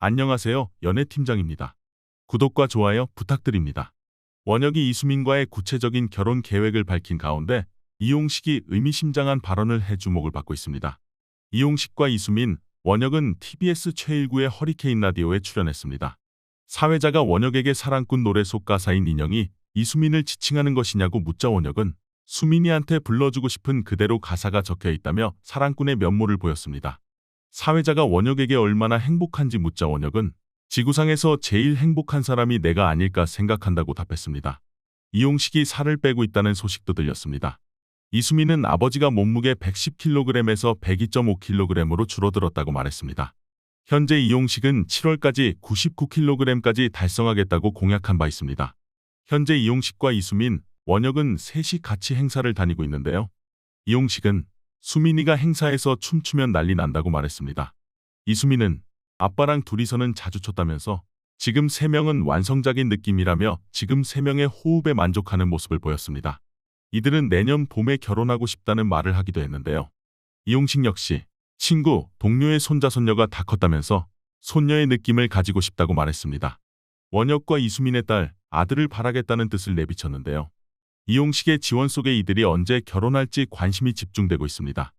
안녕하세요. 연애팀장입니다. 구독과 좋아요 부탁드립니다. 원혁이 이수민과의 구체적인 결혼 계획을 밝힌 가운데 이용식이 의미심장한 발언을 해 주목을 받고 있습니다. 이용식과 이수민, 원혁은 TBS 최일구의 허리케인 라디오에 출연했습니다. 사회자가 원혁에게 사랑꾼 노래 속 가사인 인형이 이수민을 지칭하는 것이냐고 묻자 원혁은 수민이한테 불러주고 싶은 그대로 가사가 적혀 있다며 사랑꾼의 면모를 보였습니다. 사회자가 원혁에게 얼마나 행복한지 묻자 원혁은 지구상에서 제일 행복한 사람이 내가 아닐까 생각한다고 답했습니다. 이용식이 살을 빼고 있다는 소식도 들렸습니다. 이수민은 아버지가 몸무게 110kg에서 102.5kg으로 줄어들었다고 말했습니다. 현재 이용식은 7월까지 99kg까지 달성하겠다고 공약한 바 있습니다. 현재 이용식과 이수민, 원혁은 셋이 같이 행사를 다니고 있는데요. 이용식은 수민이가 행사에서 춤추면 난리 난다고 말했습니다. 이수민은 아빠랑 둘이서는 자주 췄다면서 지금 세 명은 완성작인 느낌이라며 지금 세 명의 호흡에 만족하는 모습을 보였습니다. 이들은 내년 봄에 결혼하고 싶다는 말을 하기도 했는데요. 이용식 역시 친구, 동료의 손자, 손녀가 다 컸다면서 손녀의 느낌을 가지고 싶다고 말했습니다. 원혁과 이수민의 딸, 아들을 바라겠다는 뜻을 내비쳤는데요. 이용식의 지원 속에 이들이 언제 결혼할지 관심이 집중되고 있습니다.